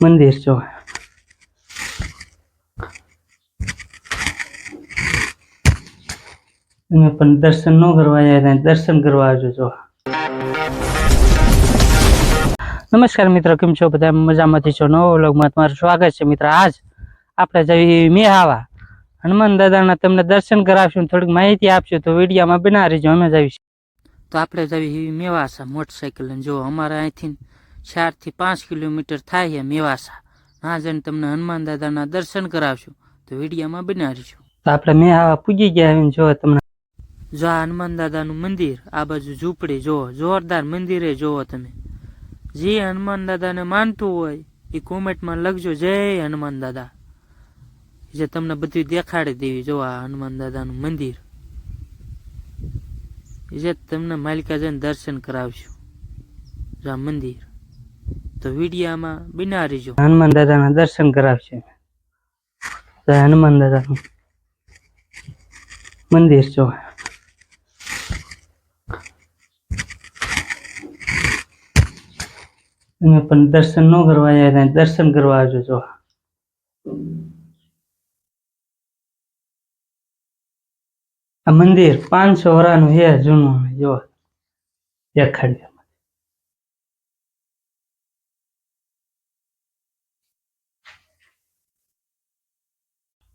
મંદિર જો. તમે પણ દર્શન ન કરવા જાય દર્શન કરવા આવજો જો. નમસ્કાર મિત્રો, કેમ છો? બધા મજામાંથી છો? નવો વ્લોગમાં તમારું સ્વાગત છે મિત્ર. આજ આપણે જઈએ મેહાવા. હનુમાન દાદાના તમને દર્શન કરાવશું થોડીક માહિતી આપશું, તો વિડીયોમાં બનાવી રહીજો, અમે જઈશું. તો આપણે જઈએ મેવાસા મોટરસાઇકલ જો અમારે અહીંથી ચારથી પાંચ કિલોમીટર થાય છે મેવાસા ના જઈને તમને હનુમાન દાદાના દર્શન કરાવશું. તો વિડીયામાં બના રહીજો તો આપણે મેહાવા પૂજી ગયા આવીને જો તમને જો આ હનુમાન દાદાનું મંદિર આ બાજુ ઝૂંપડી જુઓ જોરદાર મંદિરે જુઓ તમે. જે હનુમાન દાદાને માનતું હોય એ કોમેન્ટમાં લખજો જય હનુમાન દાદા. જે તમને બધું દેખાડી દેવી જો આ હનુમાન દાદાનું મંદિર. જે તમને માલિકા જઈને દર્શન કરાવશું. જો આ મંદિર. તો વિડીયામાં બિના રહીજો. હનુમાન દાદાના દર્શન કરાવશે. હનુમાન દાદાનું. મંદિર જો. તમે પણ દર્શન ન કરવા જાય દર્શન કરવા આવજો જો. આ મંદિર પાંચસો વરાનું છે જૂનું જો. દેખાડ્યું.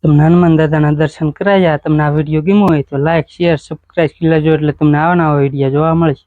તમને હનુમાન દાદાના દર્શન કરાયા, તમને આ વીડિયો ગમ્યો હોય તો લાઇક શેર સબસ્ક્રાઈબ કરી લેજો એટલે તમને આવના વીડિયો જોવા મળશે.